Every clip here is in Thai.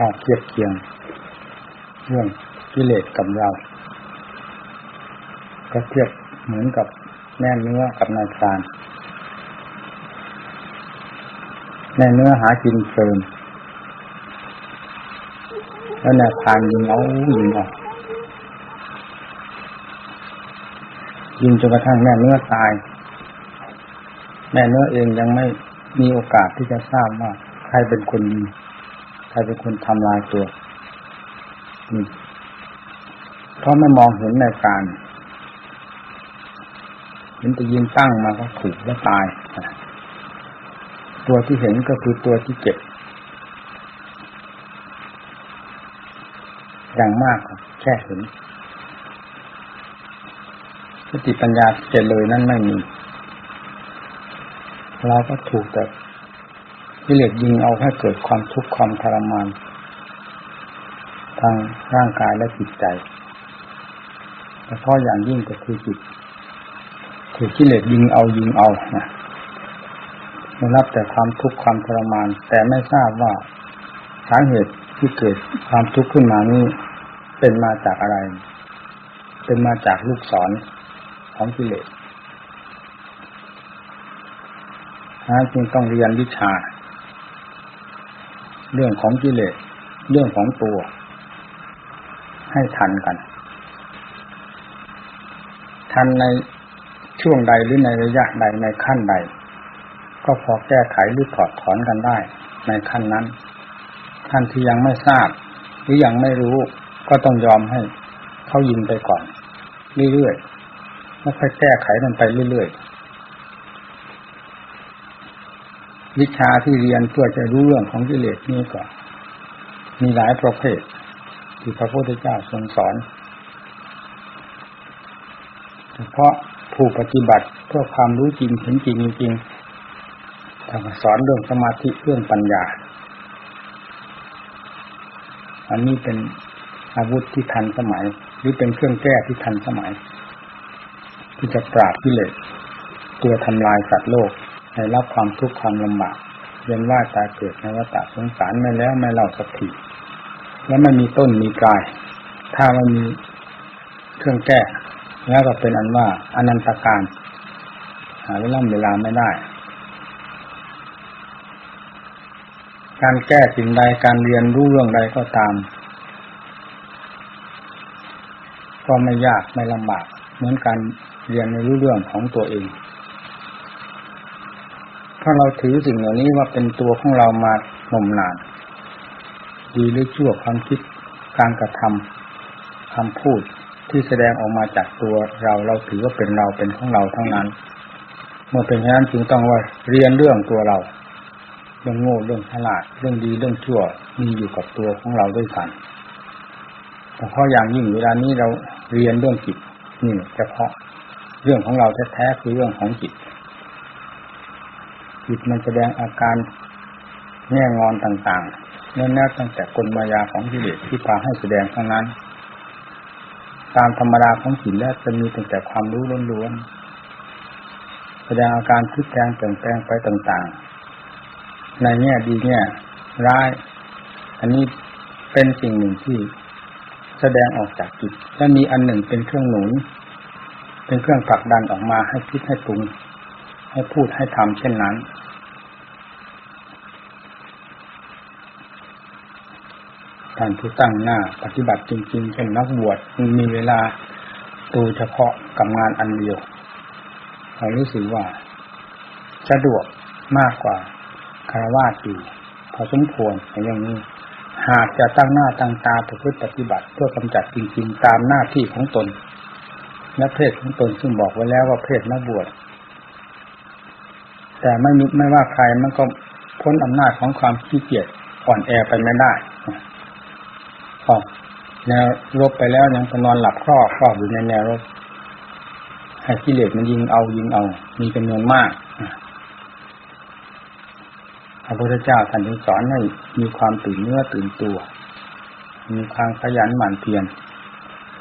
ถ้าเทียบเคียงเรื่องกิเลสกับเรา ก็เทียบเหมือนกับแม่เนื้อกับนายพรานแม่เนื้อหากินเพลินแล้วนายพรานยิงเอายิงออกยิงจนกระทั่งแม่เนื้อตาย แม่เนื้อเองยังไม่มีโอกาสที่จะทราบว่าใครเป็นคนยิง รเป็นคนทำลายตัวเพราะไม่มองเห็นในการเห็นแต่ยิงตั้งมาก็ถูกแล้วตาย ตัวที่เห็นก็คือตัวที่เจ็บอย่างมากแค่เห็นสติปัญญาเจเลยนั่นไม่มี เราก็ถูกแต่ วิเลกยิงเอาให้เกิดความทุกข์ความทรมานทางร่างกายและจิตใจแต่เพราะอย่างยิ่งก็คือจิตถูกกิเลสยิงเอายิงเอานะได้รับแต่ความทุกข์ความทรมาน แต่ไม่ทราบว่าสาเหตุที่เกิดความทุกข์ขึ้นมานี้เป็นมาจากอะไร เป็นมาจากลูกศรของกิเลสนะจึงต้องเรียนวิชา เรื่องของกิเลสเรื่องของตัว ให้ทันกัน ทันในช่วงใดหรือในระยะใดในขั้นใด ก็พอแก้ไขหรือถอดถอนกันได้ ในขั้นนั้นขั้นที่ยังไม่ทราบ หรือยังไม่รู้ ก็ต้องยอมให้เขายิงไปก่อน เรื่อยๆแล้วค่อยแก้ไขมันไปเรื่อยๆ วิชาที่เรียนเพื่อจะรู้เรื่องของกิเลสนี่ก็มีหลายประเภท ที่พระพุทธเจ้าทรงสอนเฉพาะผู้ปฏิบัติเพื่อความรู้จริงเห็นจริงจริงทานสอนเรื่องสมาธิเรื่องปัญญา อันนี้เป็นอาวุธที่ทันสมัย หรือเป็นเครื่องแก้ที่ทันสมัย ที่จะปราบกิเลสตัวทำลายสัตว์โลก ให้รับความทุกข์ความลำบากเวียนว่าตายเกิดในวัฏสงสารไม่แล้วไม่เล่าสักทีแล้วไม่มีต้นมีกาย ถ้าไม่มีเครื่องแก้ แล้วก็เป็นอันว่าอนันตการหาเวลาเวลาไม่ได้ การแก้สิ่งใดการเรียนรู้เรื่องใดก็ตาม ก็ไม่ยากไม่ลำบากเหมือนการเรียนในรู้เรื่องของตัวเอง เพราะเราถือสิ่งเหล่านี้ว่าเป็นตัวของเรามานมนาน ดีหรือชั่วความคิดการกระทำคำพูดที่แสดงออกมาจากตัวเราเราถือว่าเป็นเราเป็นของเราทั้งนั้น เมื่อเป็นเช่นนั้นจึงต้องว่าเรียนเรื่องตัวเราเรื่องโง่เรื่องฉลาดเรื่องดีเรื่องชั่วมีอยู่กับตัวของเราด้วยกันแต่เพราะอย่างยิ่งเวลานี้เราเรียนเรื่องจิตนี่เฉพาะเรื่องของเราแท้ๆคือเรื่องของจิต จิตมันแสดงอาการแง่งอนต่างๆแน่ๆตั้งแต่กลมายาของกิเลสที่พาให้แสดงทั้งนั้น ตามธรรมดาของจิตแล้วจะมีตั้งแต่ความรู้ล้วนๆแสดงอาการพลิกแปลงเปลี่ยนแปลงไปต่างๆ ในแง่ดีแง่ร้าย อันนี้เป็นสิ่งหนึ่งที่แสดงออกจากจิตและมีอันหนึ่งเป็นเครื่องหนุนเป็นเครื่องผลักดันออกมาให้คิดให้ปรุง ให้พูดให้ทำเช่นนั้น ท่านผู้ตั้งหน้า ปฏิบัติจริงๆ เป็นนักบวชมีเวลาตัวเฉพาะกับงานอันเดียวเรารู้สึกว่าสะดวกมากกว่าคารวะอยู่พอสมควรอย่างนี้ หากจะตั้งหน้าตั้งตาประพฤติปฏิบัติ เพื่อกำจัดจริงๆ ตามหน้าที่ของตน และเพศของตนซึ่งบอกไว้แล้วว่าเพศนักบวชแต่ไม่ไม่ว่าใครมันก็พ้นอำนาจของความขี้เกียจอ่อนแอไปไม่ได้ ออกแนวรบไปแล้วยังจะนอนหลับครอบครอบอยู่ในแนวรบให้กิเลสมันยิงเอายิงเอา มีจำนวนมากพระพุทธเจ้าท่านจึงสอนให้มีความตื่นเนื้อตื่นตัว มีความขยันหมั่นเพียร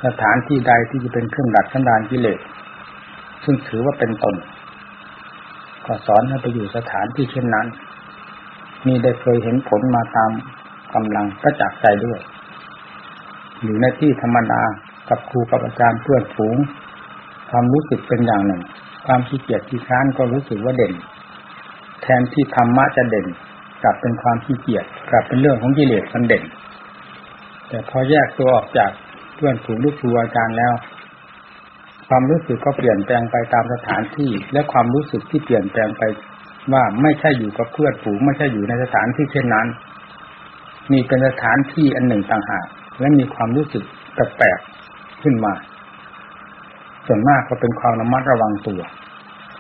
สถานที่ใดที่จะเป็นเครื่องดัดสันดานกิเลสซึ่งถือว่าเป็นตน ก็สอนให้ไปอยู่สถานที่เช่นนั้น มีได้เคยเห็นผลมาตามกำลังก็จากใจด้วย อยู่ในที่ธรรมดากับครูกับอาจารย์เพื่อนฝูง ความรู้สึกเป็นอย่างหนึ่ง ความขี้เกียจขี้ค้านก็รู้สึกว่าเด่น แทนที่ธรรมะจะเด่น กลับเป็นความขี้เกียจกลับเป็นเรื่องของกิเลสมันเด่น แต่พอแยกตัวออกจากเพื่อนฝูงหรือครูอาจารย์แล้ว ความรู้สึกก็เปลี่ยนแปลงไปตามสถานที่ และความรู้สึกที่เปลี่ยนแปลงไปว่าไม่ใช่อยู่กับเพื่อนฝูงไม่ใช่อยู่ในสถานที่เช่นนั้น มีเป็นสถานที่อันหนึ่งต่างหาก และมีความรู้สึกแปลกๆขึ้นมา ส่วนมากก็เป็นความระมัดระวังตัว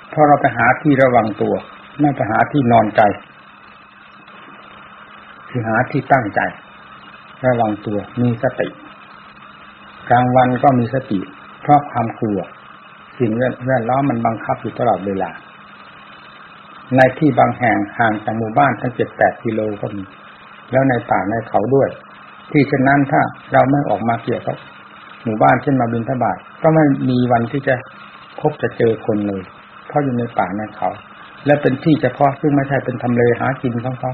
เพราะเราไปหาที่ระวังตัว ไม่ไปหาที่นอนใจ คือหาที่ตั้งใจ ระวังตัวมีสติ กลางวันก็มีสติ เพราะความกลัว สิ่งแวดล้อมมันบังคับอยู่ตลอดเวลา ในที่บางแห่งห่างจากหมู่บ้านตั้งเจ็ดแปดกิโลก็มี แล้วในป่าในเขาด้วย ที่เช่นนั้นถ้าเราไม่ออกมาเกี่ยวกับหมู่บ้านเช่นมาบินทบาทก็ไม่มีวันที่จะพบจะเจอคนเลย เพราะอยู่ในป่าในเขา และเป็นที่เฉพาะซึ่งไม่ใช่เป็นทำเลหากินของเขา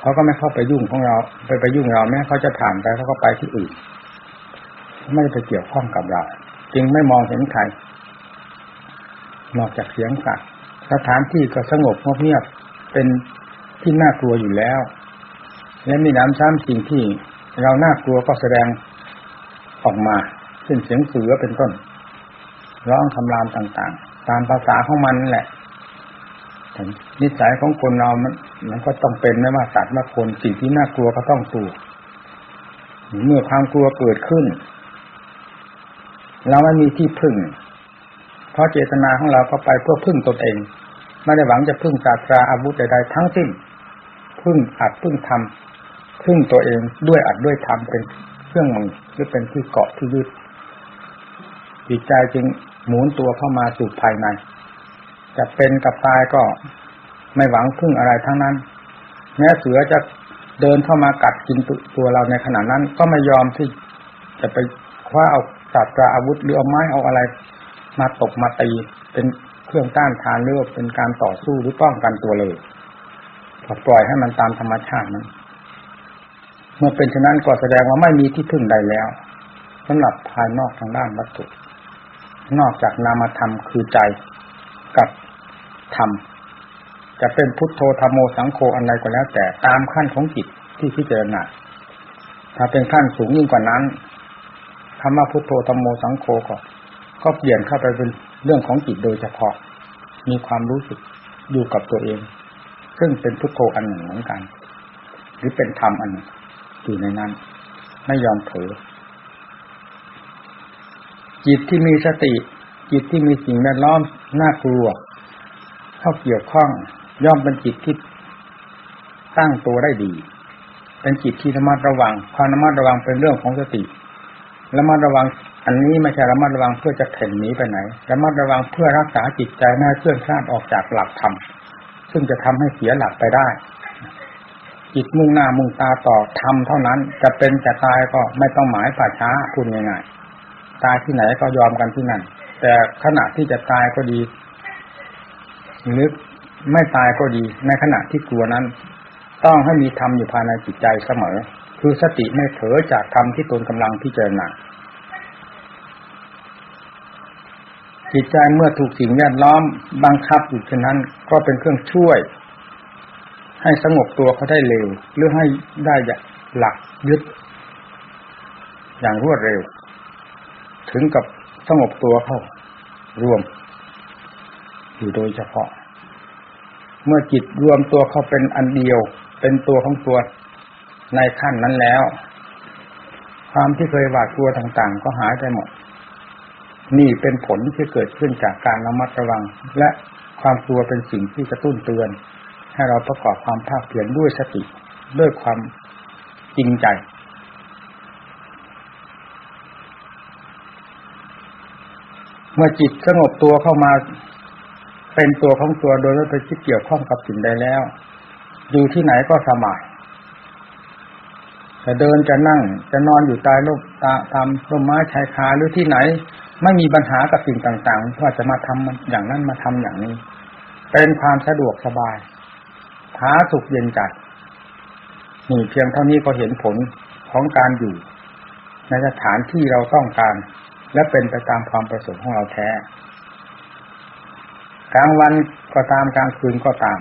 เขาก็ไม่เข้าไปยุ่งของเรา ไปไปยุ่งเราแม้เขาจะผ่านไปเขาก็ไปที่อื่น ไม่ได้ไปเกี่ยวข้องกับเราจึงไม่มองเห็นใครนอกจากเสียงสัตว์สถานที่ก็สงบเงียบเป็นที่น่ากลัวอยู่แล้ว และมีน้ำซ้ำสิ่งที่ เราน่ากลัวก็แสดงออกมาเช่นเสียงเสือเป็นต้น ร้องคำรามต่างๆ ตามภาษาของมันแหละนิสัยของคนเรามันมันก็ต้องเป็นไม่ว่าสัตว์ว่าคนสิ่งที่น่ากลัวก็ต้องตัวเมื่อความกลัวเกิดขึ้น เราไม่มีที่พึ่ง เพราะเจตนาของเราก็ไปเพื่อพึ่งตนเอง ไม่ได้หวังจะพึ่งศาสตราอาวุธใดๆทั้งสิ้น พึ่งอัดพึ่งทำ พึ่งตัวเองด้วยอัดด้วยทำเป็นเครื่องมือหรือเป็นที่เกาะที่ยึดจิตใจจึงหมุนตัวเข้ามาสู่ภายใน จะเป็นกับตายก็ไม่หวังพึ่งอะไรทั้งนั้น แม้เสือจะเดินเข้ามากัดกินตัวเราในขณะนั้น ก็ไม่ยอมที่จะไปคว้าเอาศาสตราอาวุธหรือเอาไม้เอาอะไร มาตกมาตีเป็นเครื่องต้านทานหรือเป็นการต่อสู้หรือป้องกันตัวเลยปล่อยให้มันตามธรรมชาตินั้น มื่อเป็นเช่นนั้นก็แสดงว่าไม่มีที่พึ่งใดแล้วสำหรับภายนอกทางด้านวัตถุ นอกจากนามธรรมคือใจกับธรรมจะเป็นพุทโธธรรมโมสังโฆอะไรก็แล้ว แต่ตามขั้นของจิตที่พิจารณาถ้าเป็นขั้นสูงยิ่งกว่านั้นคำว่าพุทโธธรรมโมสังโฆก็ก็เปลี่ยนเข้าไปเป็นเรื่องของจิตโดยเฉพาะ มีความรู้สึกอยู่กับตัวเอง ซึ่งเป็นพุทโธอันหนึ่งเหมือนกัน หรือเป็นธรรมอันหนึ่ง อยู่ในนั้น ไม่ยอมเผลอจิตที่มีสติ จิตที่มีสิ่งแวดล้อมน่ากลัวเข้าเกี่ยวข้องย่อมเป็นจิตที่ตั้งตัวได้ดี เป็นจิตที่ระมัดระวังความระมัดระวังเป็นเรื่องของสติระมัดระวัง อันนี้ไม่ใช่ระมัดระวังเพื่อจะเพ่นหนีไปไหนระมัดระวังเพื่อรักษาจิตใจไม่ให้เคลื่อนคลาดออกจากหลักธรรมซึ่งจะทำให้เสียหลักไปได้ จิตมุ่งหน้ามุ่งตาต่อทำเท่านั้น จะเป็นจะตายก็ไม่ต้องหมายป่าช้าพูดง่ายๆตายที่ไหนก็ยอมกันที่นั่น แต่ขณะที่จะตายก็ดีหรือไม่ตายก็ดี ในขณะที่กลัวนั้น ต้องให้มีธรรมอยู่ภายในจิตใจเสมอ คือสติไม่เผลอจากธรรมที่ตนกำลังพิจารณาจิตใจเมื่อถูกสิ่งแวดล้อมบังคับอยู่เช่นนั้น ก็เป็นเครื่องช่วย ให้สงบตัวเขาได้เร็ว หรือให้ได้หลักยึด อย่างรวดเร็ว ถึงกับสงบตัวเข้ารวม อยู่โดยเฉพาะ เมื่อจิตรวมตัวเข้าเป็นอันเดียว เป็นตัวของตัวในขั้นนั้นแล้ว ความที่เคยหวาดกลัวต่างๆ ก็หายไปหมด นี่เป็นผลที่เกิดขึ้นจากการระมัดระวัง และความกลัวเป็นสิ่งที่กระตุ้นเตือน ให้เราประกอบความภาคเพียรด้วยสติด้วยความจริงใจ เมื่อจิตสงบตัวเข้ามาเป็นตัวของตัวโดยไม่ไปคิดเกี่ยวข้องกับสิ่งใดแล้ว อยู่ที่ไหนก็สบายจะเดินจะนั่งจะนอนอยู่ใต้ร่มตาตามร่มไม้ชายคาหรือที่ไหน ไม่มีปัญหากับสิ่งต่างๆว่าจะมาทำอย่างนั้นมาทำอย่างนี้ เป็นความสะดวกสบาย ผาสุขเย็นใจนี่เพียงเท่านี้ก็เห็นผลของการอยู่ในสถานที่เราต้องการ และเป็นไปตามความประสงค์ของเราแท้กลางวันก็ตามกลางคืนก็ตาม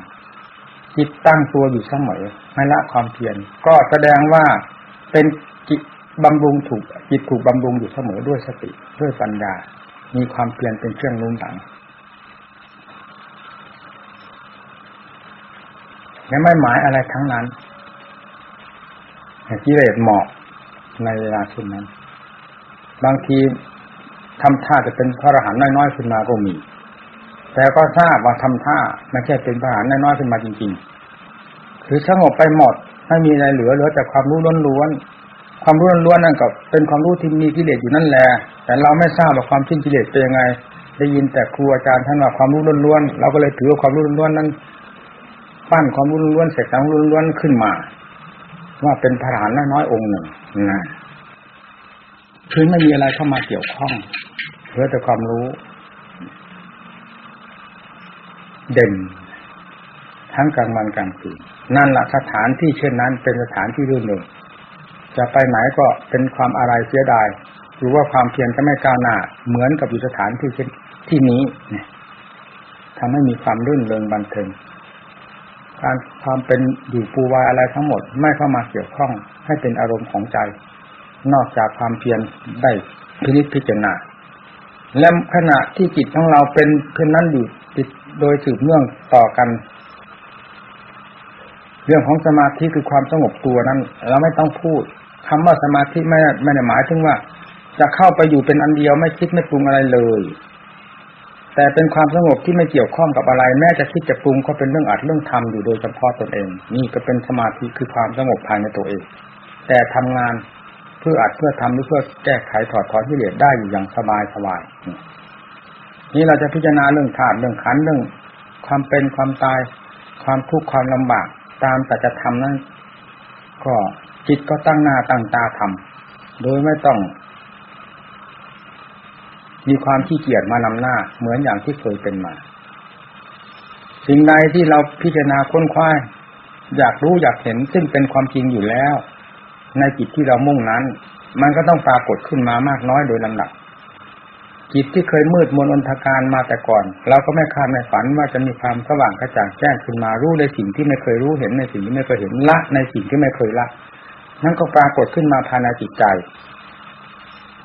จิตตั้งตัวอยู่เสมอไม่ละความเพียรก็แสดงว่าเป็นจิตบำรุงถูกจิตถูกบำรุงอยู่เสมอด้วยสติด้วยปัญญา มีความเพียรเป็นเครื่องนุ่มหลัง และไม่หมายอะไรทั้งนั้นกิเลสเหมาะในเวลาเช่นนั้น บางทีทำท่าจะเป็นพระอรหันต์น้อยๆขึ้นมาก็มี แต่ก็ทราบว่าทำท่าไม่ใช่เป็นพระอรหันต์น้อยๆขึ้นมาจริงๆ คือสงบไปหมดไม่มีอะไรเหลือเหลือแต่ความรู้ล้วนๆความรู้ล้วนๆนั่นก็เป็นความรู้ที่มีกิเลสอยู่นั่นแหละแต่เราไม่ทราบว่าความสิ้นกิเลสเป็นยังไง ได้ยินแต่ครูอาจารย์ท่านว่าความรู้ล้วนๆเราก็เลยถือว่าความรู้ล้วนๆนั้น ปั้นความรู้ล้วนเสร็จความรู้ล้วนขึ้นมา ว่าเป็นพระอรหันต์น้อยองค์หนึ่งนะคือไม่มีอะไรเข้ามาเกี่ยวข้องเหลือแต่ความรู้ เด่น ทั้งกลางวันกลางคืนนั่นแหละสถานที่เช่นนั้นเป็นสถานที่รื่นเริงจะไปไหนก็เป็นความอะไรเสียดายหรือว่าความเพียรจะไม่ก้าวหน้าเหมือนกับอยู่สถานที่เช่นที่นี้เนี่ยทำให้มีความรื่นเริงบันเทิง การความเป็นอยู่ปูวายอะไรทั้งหมดไม่เข้ามาเกี่ยวข้องให้เป็นอารมณ์ของใจ นอกจากความเพียรได้พินิจพิจารณาและขณะที่จิตของเราเป็นเช่นนั้นอยู่ติดโดยสืบเนื่องต่อกัน เรื่องของสมาธิคือความสงบตัวนั้น เราไม่ต้องพูดคำว่าสมาธิไม่ไม่ได้หมายถึงว่า จะเข้าไปอยู่เป็นอันเดียวไม่คิดไม่ปรุงอะไรเลย แต่เป็นความสงบที่ไม่เกี่ยวข้องกับอะไร แม้จะคิดจะปรุงก็เป็นเรื่องอัดเรื่องทำอยู่โดยเฉพาะตนเอง นี่ก็เป็นสมาธิคือความสงบภายในตัวเอง แต่ทำงานเพื่ออัดเพื่อทำหรือเพื่อแก้ไขถอดถอนที่เหลือได้อยู่อย่างสบายสบายนี่เราจะพิจารณาเรื่องธาตุเรื่องขันเรื่อง ความเป็นความตาย ความทุกข์ความลำบาก ตามแต่จะทำนั้น ก็จิตก็ตั้งหน้าตั้งตาทำโดยไม่ต้อง มีความขี้เกียจมานำหน้า เหมือนอย่างที่เคยเป็นมา สิ่งใดที่เราพิจารณาค้นคว้าอยากรู้อยากเห็นซึ่งเป็นความจริงอยู่แล้ว ในจิตที่เรามุ่งนั้น มันก็ต้องปรากฏขึ้นมามากน้อยโดยลำดับจิตที่เคยมืดมนอนทการมาแต่ก่อน เราก็ไม่คาดไม่ฝันว่าจะมีความสว่างกระจ่างแจ้งขึ้นมารู้ในสิ่งที่ไม่เคยรู้เห็นในสิ่งที่ไม่เคยเห็นละในสิ่งที่ไม่เคยละนั่นก็ปรากฏขึ้นมาภายในจิตใจ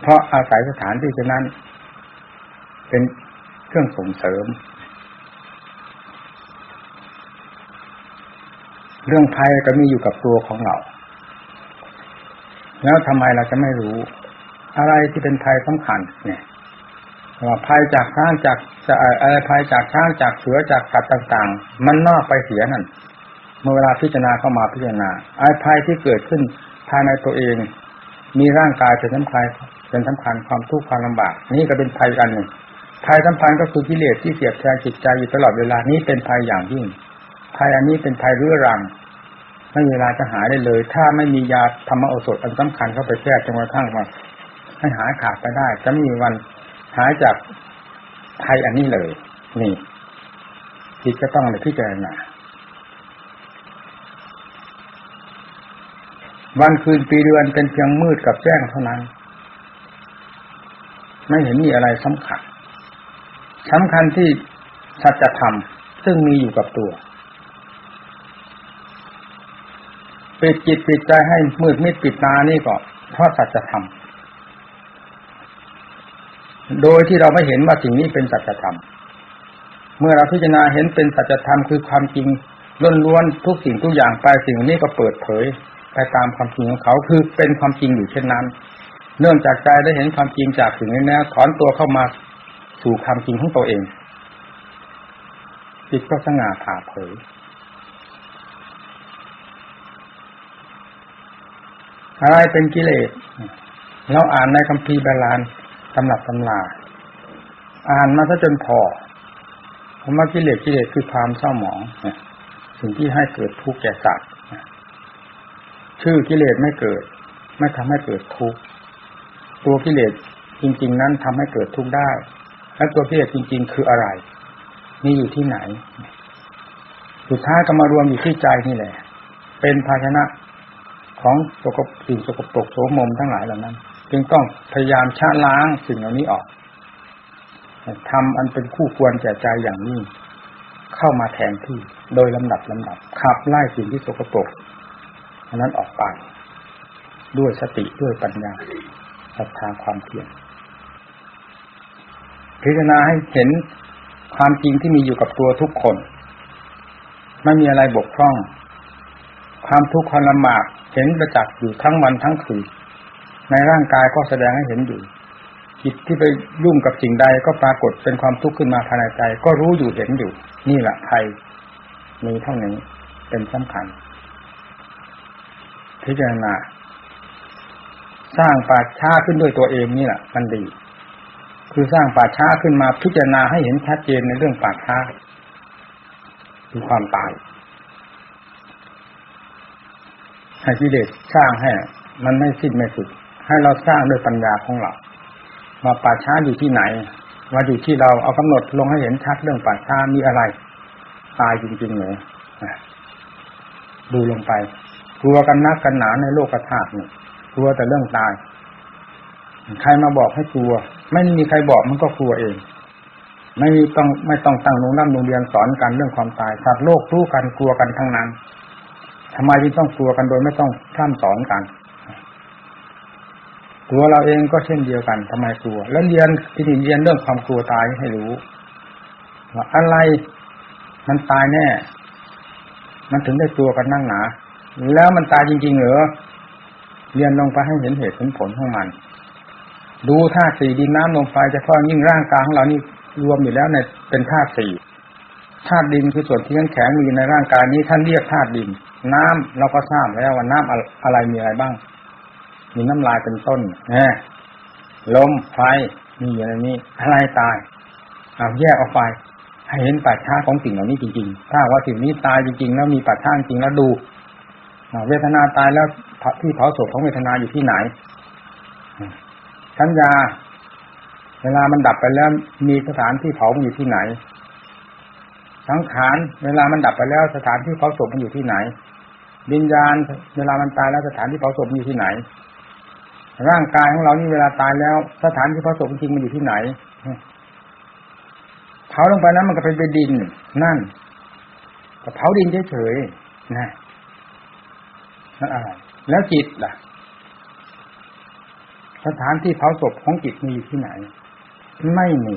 เพราะอาศัยสถานที่เช่นนั้น เป็นเครื่องส่งเสริม เรื่องภัยก็มีอยู่กับตัวของเรา แล้วทำไมเราจะไม่รู้ อะไรที่เป็นภัยสำคัญ เนี่ยว่าภัยจากช้างจากจะอะไรภัยจากช้างจากเสือจากสัตว์ต่าง ๆ มันนอกไปเสียนั่นเมื่อเวลาพิจารณาเข้ามาพิจารณาไอ้ภัยที่เกิดขึ้นภายในตัวเอง มีร่างกายเป็นสำคัญเป็นสำคัญความทุกข์ความลำบาก นี่ก็เป็นภัยอันหนึ่ง ภัยสำคัญก็คือกิเลสที่เสียบแทงจิตใจอยู่ตลอดเวลานี้เป็นภัยอย่างยิ่งภัยอันนี้เป็นภัยเรื้อรังไม่เวลาจะหายได้เลย ถ้าไม่มียาธรรมโอสถอันสำคัญเข้าไปแทรกจนกระทั่งว่าให้หายขาดไปได้ จะไม่มีวันหายจากภัยอันนี้เลย นี่จิตก็ต้องเลยพิจารณาวันคืนปีเดือนเป็นเพียงมืดกับแจ้งเท่านั้น ไม่เห็นมีอะไรสำคัญ สำคัญที่สัจธรรมซึ่งมีอยู่กับตัวปิดจิตปิดใจให้มืดมิดปิดตานี่ก็เพราะสัจธรรม โดยที่เราไม่เห็นว่าสิ่งนี้เป็นสัจธรรม เมื่อเราพิจารณาเห็นเป็นสัจธรรมคือความจริงล้วนๆทุกสิ่งทุกอย่างไปสิ่งนี้ก็เปิดเผย ไปตามความจริงของเขาคือเป็นความจริงอยู่เช่นนั้น เนื่องจากใจได้เห็นความจริงจากสิ่งนี้แล้วถอนตัวเข้ามา สู่ความจริงของตัวเอง จิตก็สง่าผ่าเผย อะไรเป็นกิเลส เราอ่านในคัมภีร์บาลานตำรับตำลาอ่านมาซะจนพอผมว่ากิเลสกิเลสคือความเศร้าหมองสิ่งที่ให้เกิดทุกข์แก่สัตว์ชื่อกิเลสไม่เกิด ไม่ทำให้เกิดทุกข์ตัวกิเลสจริง ๆ นั้นทำให้เกิดทุกข์ได้ แล้วตัวกิเลสจริง ๆ คืออะไรนี่อยู่ที่ไหน สุดท้ายก็มารวมอยู่ที่ใจนี่แหละ เป็นภาชนะของสกปรกสิ่งสกปรกโสมมทั้งหลายเหล่านั้น จึงต้องพยายามชะล้างสิ่งเหล่านี้ออกทำอันเป็นคู่ควรแก่ใจอย่างนี้ เข้ามาแทนที่โดยลำดับลำดับขับไล่สิ่งที่สกปรกอันนั้นออกไป ด้วยสติด้วยปัญญาศรัทธาความเพียร พิจารณาให้เห็นความจริงที่มีอยู่กับตัวทุกคน ไม่มีอะไรบกพร่อง ความทุกข์ความลำบากเห็นประจักษ์อยู่ทั้งวันทั้งคืนในร่างกายก็แสดงให้เห็นอยู่จิตที่ไปยุ่งกับสิ่งใดก็ปรากฏเป็นความทุกข์ขึ้นมาภายในใจ ก็รู้อยู่เห็นอยู่ นี่แหละไทยมีเท่านี้เป็นสำคัญ พิจารณาสร้างป่าช้าขึ้นด้วยตัวเองนี่แหละมันดี คือสร้างป่าช้าขึ้นมาพิจารณาให้เห็นชัดเจนในเรื่องป่าช้าคือความตายให้กิเลสสร้างให้มันไม่สิ้นไม่สุด ให้เราสร้างด้วยปัญญาของเรามาป่าช้าอยู่ที่ไหน ว่าอยู่ที่เราเอากำหนดลงให้เห็นชัดเรื่องป่าช้ามีอะไร ตายจริงๆเหรอดูลงไปกลัวกันนักกันหนาในโลกธาตุนี่กลัวแต่เรื่องตาย ใครมาบอกให้กลัว ไม่มีใครบอกมันก็กลัวเอง ไม่มีต้องไม่ต้องตั้งโรงน้ำโรงเรียนสอนกันเรื่องความตายสัตว์โลกรู้กันกลัวกันทั้งนั้นทำไมจึงต้องกลัวกันโดยไม่ต้องท่ามสอนกันตัวเราเองก็เช่นเดียวกันทำไมกลัว แล้วเรียนที่นี่เรียนเรื่องความกลัวตายให้รู้ว่าอะไรมันตายแน่ มันถึงได้ตัวกันนั่งหนา แล้วมันตายจริง ๆ เหรอเรียนลงไปให้เห็นเหตุเห็นผลของมัน ดูธาตุสี่ดินน้ำลมไฟจะพาะยิ่งร่างกายของเรานี่รวมอยู่แล้วในเป็นธาตุสี่ธาตุดินคือส่วนที่แข็งมีในร่างกายนี้ท่านเรียกธาตุดิน น้ำเราก็ทราบแล้วว่าน้ำอะไรมีอะไรบ้าง มีน้ำลายเป็นต้นแน่ลมไฟมีอย่างนี้อะไรตายเอาแยกออกไป ให้เห็นปัจฉาของสิ่งเหล่านี้จริงๆ ถ้าว่าสิ่งนี้ตายจริงๆ แล้วมีปัจฉาจริงแล้วดูเวทนาตายแล้วที่เผาศพของเวทนาอยู่ที่ไหน สัญญา เวลามันดับไปแล้วมีสถานที่เผามันอยู่ที่ไหน สังขารเวลามันดับไปแล้วสถานที่เผาศพมันอยู่ที่ไหนวิญญาณ เวลามันตายแล้วสถานที่เผาศพมันอยู่ที่ไหน ร่างกายของเรานี่เวลาตายแล้ว สถานที่เผาศพจริงมันอยู่ที่ไหนเผาลงไปนั้นมันก็เป็นดินนั่นก็เผาดินเฉยๆนะนั่นอะไรแล้วจิตล่ะ สถานที่เผาศพของจิตมีอยู่ที่ไหน ไม่มี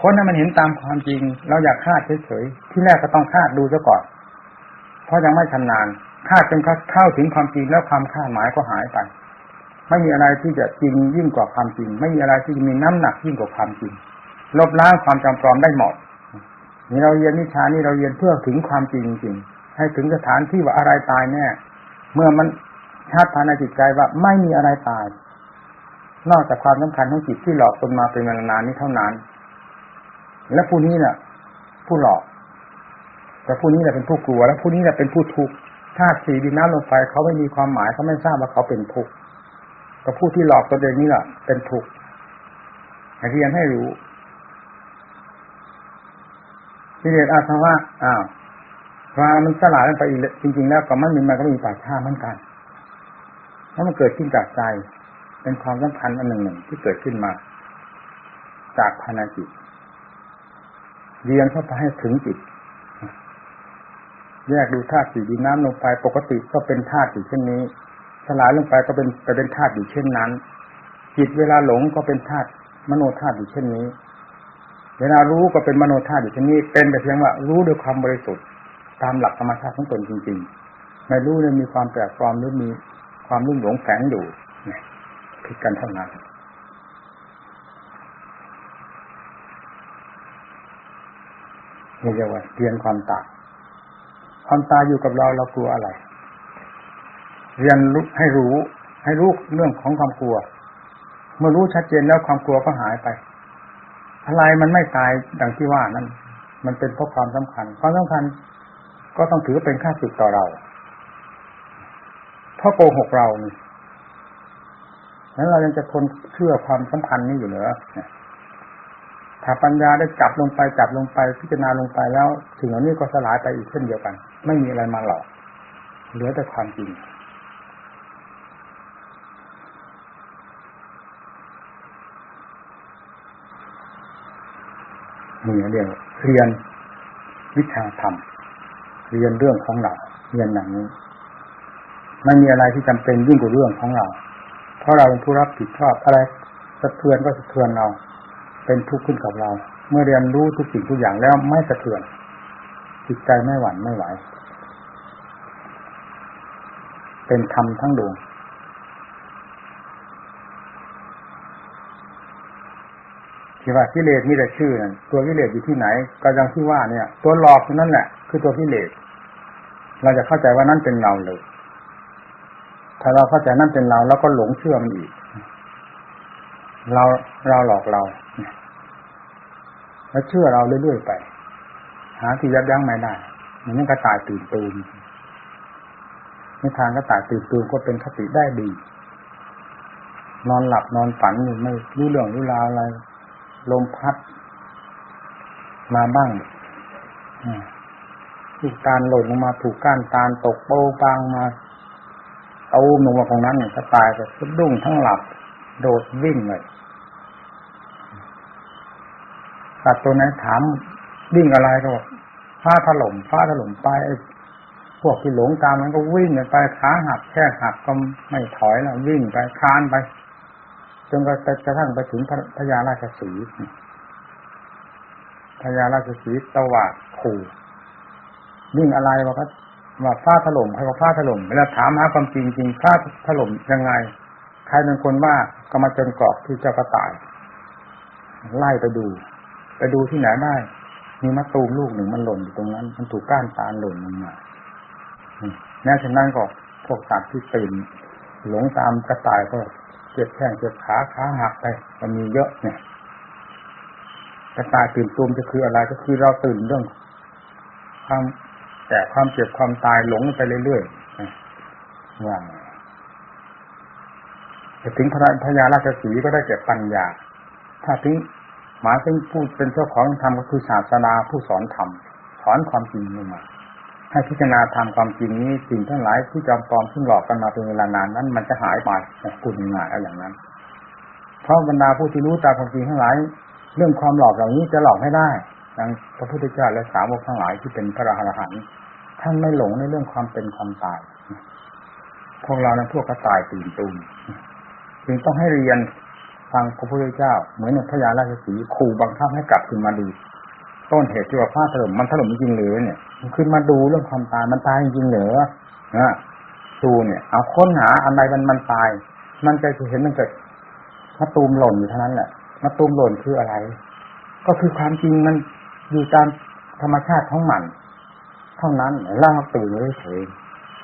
คนนั้นมันเห็นตามความจริง เราอยากคาดเฉยๆที่แรกก็ต้องคาดดูซะก่อน เพราะยังไม่ชำนาญคาดจนเข้าถึงความจริงแล้วความคาดหมายก็หายไป ไม่มีอะไรที่จะจริงยิ่งกว่าความจริง ไม่มีอะไรที่จะมีน้ำหนักยิ่งกว่าความจริง ลบล้างความจำปลอมได้หมดนี่เราเรียนวิชานี่เราเรียนเพื่อถึงความจริงจริงให้ถึงสถานที่ว่าอะไรตายแน่ เมื่อมัน ชัดภายในจิตใจว่าไม่มีอะไรตาย นอกจากความสำคัญของจิตที่หลอกตนมาเป็นเวลานานนี้เท่านั้น และผู้นี้เนี่ยผู้หลอก แต่ผู้นี้แหละเป็นผู้กลัว และผู้นี้แหละเป็นผู้ทุกข์ธาตุสี่ดินน้ำลมไฟเขาไม่มีความหมายเขาไม่ทราบว่าเขาเป็นทุกข์แต่ผู้ที่หลอกตัวเองนี่แหละเป็นทุกข์ให้เรียนให้รู้ที่เรียนอาสวะอ้าวความันสลายลงไปอีกจริง ๆ แล้วก็ไม่มีมันก็มีป่าชาเหมือนกัน เพราะมันเกิดขึ้นจากใจเป็นความสำคัญอันหนึ่งหนึ่งที่เกิดขึ้นมา จากภายในจิตเรียนเข้าไปให้ถึงจิต แยกดูธาตุสีดินน้ำลงไปปกติก็เป็นธาตุอยู่เช่นนี้สลายลงไปก็เป็นไปเป็นธาตุอยู่เช่นนั้น จิตเวลาหลงก็เป็นธาตุมโนธาตุอยู่เช่นนี้ เวลารู้ก็เป็นมโนธาตุอยู่เช่นนี้ เป็นแต่เพียงว่ารู้ด้วยความบริสุทธิ์ตามหลักธรรมชาติของตนจริง ๆ ไม่รู้เลยมีความแปลกปลอมหรือมี ความรุ่มหลงแฝงอยู่ผิดกันเท่านั้นนี่เรียกว่าเรียนความตายความตายอยู่กับเราเรากลัวอะไร เรียนรู้ให้รู้ ให้รู้เรื่องของความกลัว เมื่อรู้ชัดเจนแล้วความกลัวก็หายไป อะไรมันไม่ตายดังที่ว่านั่นมันเป็นเพราะความสำคัญ ความสำคัญก็ต้องถือเป็นค่าสึกต่อเรา เพราะโกหกเรานี่นั้นเรายังจะทนเชื่อความสำคัญนี้อยู่เหรอถ้าปัญญาได้จับลงไปจับลงไปพิจารณาลงไปแล้วถึงเหล่านี้ก็สลายไปอีกเช่นเดียวกัน ไม่มีอะไรมาหลอก เหลือแต่ความจริงนี่เรียกเรียนวิชาธรรม เรียนเรื่องของเราเรียนอย่างนี้ ไม่มีอะไรที่จำเป็นยิ่งกว่าเรื่องของเรา เพราะเราเป็นผู้รับผิดชอบอะไรสะเทือนก็สะเทือนเรา เป็นทุกข์ขึ้นกับเรา เมื่อเรียนรู้ทุกสิ่งทุกอย่างแล้วไม่สะเทือนจิตใจไม่หวั่นไม่ไหว เป็นธรรมทั้งดวงที่ว่ากิเลสมีแต่ชื่อนนตัวกิเลสอยู่ที่ไหน ก็ยังที่ว่าเนี่ย ตัวหลอกนั่นแหละ คือตัวกิเลสเราจะเข้าใจว่านั่นเป็นเราเลย ถ้าเราเข้าใจนั่นเป็นเราแล้วก็หลงเชื่อมันอีก เราเราหลอกเราแล้วเชื่อเราเรื่อยๆไป หาที่ยับยั้งไม่ได้มันนี่กระต่ายตื่นตูมนิทานกระต่ายตื่นตูมก็เป็นคติได้ดี นอนหลับนอนฝันอยู่ไม่รู้เรื่องรู้ราวอะไร ลมพัด มาบ้างถูกตาลหล่นลงมาถูกก้านตาลตกโปบางมา เอาลงมาตรงนั้นเนี่ยกระต่ายก็สะดุ้งทั้งหลับ โดดวิ่งเลยสัตว์ตัวนั้นถามวิ่งอะไรก็บอกฟ้าถล่มฟ้าถล่มไปพวกที่หลงตามมันก็วิ่งไปขาหักแค่หักก็ไม่ถอยแล้ววิ่งไปคานไป จนกระทั่งไปถึงพระยาราชสีพระยาราชสีตวาดขู่วิ่งอะไรวะก็ ว่าฟ้าถล่มใครว่าฟ้าถล่มเวลาถามหาความจริงจริงฟ้าถล่มยังไง ใครเป็นคนว่าก็มาจนกรอกที่เจ้ากระต่าย ไล่ไปดู ไปดูที่ไหนได้มีมะตูมลูกหนึ่งมันหล่นอยู่ตรงนั้น มันถูกก้านตาลหล่นลงมาแม้ฉะนั้นก็พวกสัตว์ที่ตื่นหลงตามกระต่ายก็เจ็บแข้งเจ็บขาขาหักไปมันมีเยอะเนี่ยกระต่ายตื่นตูมจะคืออะไรก็คือเราตื่นเรื่องความ แต่ความเจ็บความตายหลงไปเรื่อยๆว่าจะถึงพระพญาราชสีก็ได้แก่ปัญญา ถ้าถึงหมาซึ่งผู้เป็นเจ้าของธรรมก็คือศาสนาผู้สอนธรรมสอนความจริงลงมาให้พิจารณาทำความจริงนี้สิ่งทั้งหลายที่จอมปลอมซึ่งหลอกกันมาเป็นเวลานานนั้น มันจะหายไปพูดง่ายเอาอย่างนั้น เพราะบรรดาผู้ที่รู้ตามความจริงทั้งหลาย เรื่องความหลอกเหล่านี้จะหลอกให้ได้ดังพระพุทธเจ้าและสาวกทั้งหลายที่เป็นพระอรหันต์ ท่านไม่หลงในเรื่องความเป็นความตาย พวกเราในพวกกระต่ายตื่นตูมจึงต้องให้เรียนฟังพระพุทธเจ้า เหมือนพระยาราชสีขู่บังคับให้กลับขึ้นมาดู ต้นเหตุที่ว่าฟ้าถล่มมันถล่มจริงหรือเนี่ยมันขึ้นมาดูเรื่องความตายมันตายจริงหรือนะดูเนี่ย เอาค้นหาอะไรมันมันตาย มันจะเห็นมันเกิดมะตูมหล่นอยู่เท่านั้นแหละมะตูมหล่นคืออะไร ก็คือความจริงมันอยู่ตามธรรมชาติของมัน เท่านั้นเราตื่นเฉย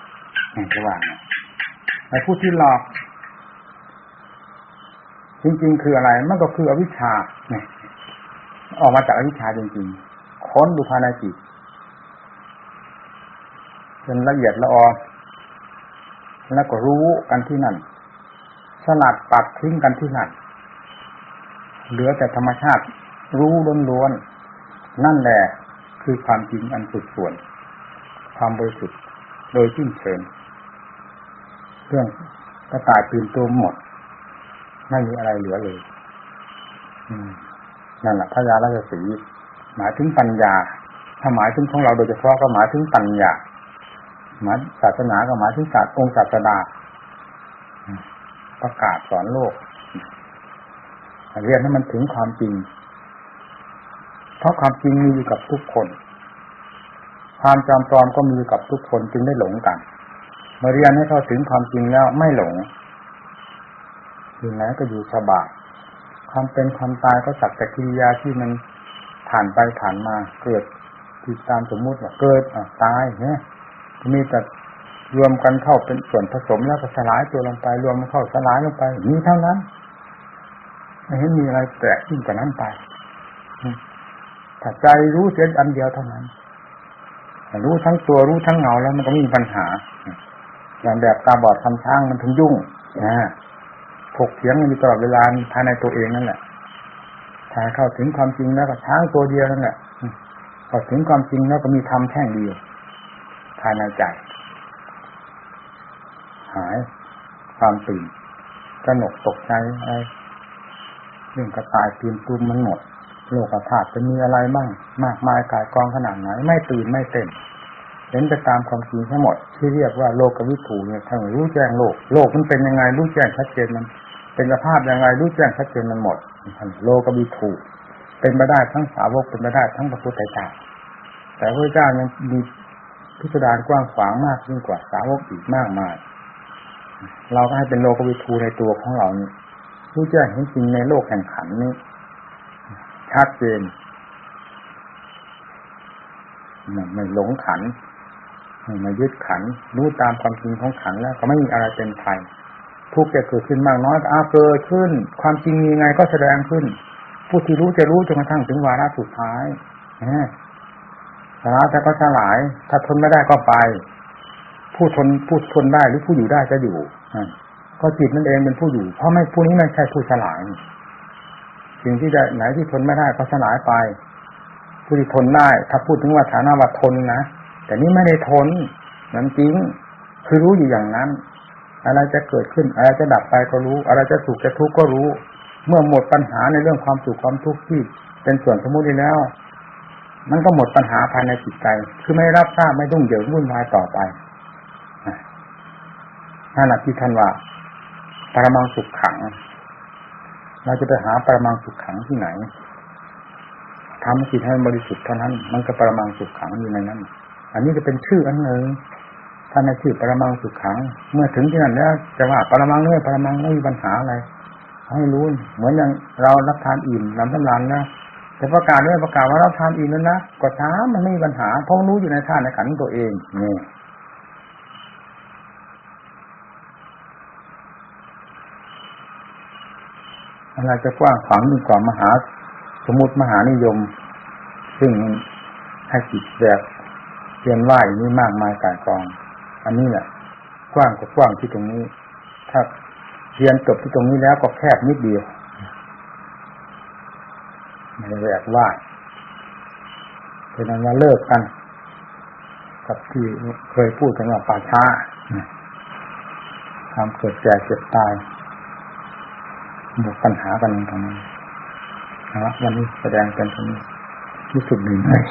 ๆจะว่าไอ้ผู้ที่หลอกจริงๆ คืออะไร มันก็คืออวิชชาเนี่ยออกมาจากอวิชชาจริงๆ ค้นดูภายในจิตจนละเอียดละออแล้วก็รู้กันที่นั่น สลัดปัดทิ้งกันที่นั่น เหลือแต่ธรรมชาติ รู้ล้วนๆ นั่นแหละคือความจริงอันสุดส่วน ความบริสุทธิ์โดยสิ้นเชิงเรื่องกระต่ายตื่นตัวหมด ไม่มีอะไรเหลือเลยนั่นแหละพระยาราชสีหมายถึงปัญญา ถ้าหมายถึงของเราโดยเฉพาะก็หมายถึงปัญญาหมายศาสนาก็หมายถึงศาสตร์องค์ศาสดาประกาศสอนโลกเรียนให้มันถึงความจริง เพราะความจริงมีอยู่กับทุกคน ความจำปลอมก็มีกับทุกคนจึงได้หลงกันเมื่อเรียนให้เข้าถึงความจริงแล้วไม่หลงอยู่ไหนก็อยู่สบายความเป็นความตายก็สักแต่กิริยาที่มันผ่านไปผ่านมาเกิดติดตามสมมุติว่าเกิดตายเนี่ยมีแต่รวมกันเข้าเป็นส่วนผสมแล้วก็สลายตัวลงไป รวมเข้าสลายลงไปมีเท่านั้นไม่เห็นมีอะไรแปลกยิ่งกว่านั้นไปถ้าใจรู้เสียอันเดียวเท่านั้น รู้ทั้งตัวรู้ทั้งเงาแล้วมันก็ไม่มีปัญหา อย่างแบบตาบอดทำช้างมันถึงยุ่งนะถกเถียงกันอยู่ตลอดเวลาภายในตัวเองนั่นแหละถ้าเข้าถึงความจริงแล้วก็ช้างตัวเดียวนั่นแหละเข้าถึงความจริงแล้วก็มีธรรมแท่งเดียวภายในใจหาย ความตื่นกระหนกตกใจอะไรเรื่องกระต่ายตื่นตูมมันหมด โลกธาตุจะมีอะไรบ้างมากมายกายกองขนาดไหนไม่ตื่นไม่เต้นเห็นไปตามความจริงทั้งหมด ที่เรียกว่าโลกวิถูเนี่ยทั้งรู้แจ้งโลก โลกมันเป็นยังไงรู้แจ้งชัดเจนมัน เป็นสภาพยังไงรู้แจ้งชัดเจนมันหมดโลกวิถูเป็นไปได้ทั้งสาวกเป็นไปได้ทั้งพระพุทธเจ้าแต่พระพุทธเจ้ายังมีพิสดารกว้างขวางมากยิ่งกว่าสาวกอีกมากมาย เราก็ให้เป็นโลกวิทูในตัวของเรานี่รู้แจ้งเห็นจริงในโลกแห่งขันนี้ ชัดเจนไม่หลงขันไม่ยึดขันรู้ตามความจริงของขันแล้ว ก็ไม่มีอะไรเป็นภัยทุกข์จะเกิดขึ้นมากน้อยก็อาเกิดขึ้น ความจริงมีไงก็แสดงขึ้น ผู้ที่รู้จะรู้จนกระทั่งถึงวาระสุดท้ายสาระจะก็สลาย ถ้าทนไม่ได้ก็ไป ผู้ทนผู้ทนได้หรือผู้อยู่ได้จะอยู่ก็จิตนั่นเองเป็นผู้อยู่ เพราะไม่ผู้นี้ไม่ใช่ผู้สลาย สิ่งที่จะไหนที่ทนไม่ได้ก็สลายไป ผู้ที่ทนได้ ถ้าพูดถึงว่าฐานะว่าทนนะแต่นี่ไม่ได้ทนนั้นจริง คือรู้อยู่อย่างนั้น อะไรจะเกิดขึ้น อะไรจะดับไปก็รู้ อะไรจะสุขจะทุกข์ก็รู้ เมื่อหมดปัญหาในเรื่องความสุขความทุกข์ที่เป็นส่วนสมมุติแล้ว มันก็หมดปัญหาภายในจิตใจ คือไม่รับทราบไม่ต้องเหยิงวุ่นวายต่อไปนั่นแหละที่ท่านว่าปรมังสุขขัง เราจะไปหาปรมังสุขขังที่ไหนทำจิตให้บริสุทธิ์เท่านั้น มันก็ปรมังสุขขังอยู่ในนั้น อันนี้จะเป็นชื่ออันหนึ่งท่านในชื่อปรมังสุขขัง เมื่อถึงที่นั่นแล้วจะว่าปรมังเนื่อปรมังไม่มีปัญหาอะไรให้รู้เหมือนอย่างเรารับทานอิ่มลำสำรานนะแต่ประกาศด้วยประกาศว่ารับทานอิ่มแล้วนะก็ช้ามันไม่มีปัญหาเพราะรู้อยู่ในท่านในขันตัวเองนี่ อะไรจะกว้างขวางยิ่งกว่ามหาสมุติมหานิยม ซึ่งให้จิตแบบเรียนไหวนี่มากมายกายกอง อันนี้แหละกว้างก็กว้างที่ตรงนี้ ถ้าเรียนจบที่ตรงนี้แล้วก็แคบนิดเดียวไม่ได้แหวกว่าเป็นนั้นว่าเลิกกัน กับที่เคยพูดกันว่าป่าช้าความเกิดแก่เจ็บตาย ดปัญหากันตรงนี้นะวันนี้แสดงเป็นตรงนี้ที่สุดหนึ่งเลย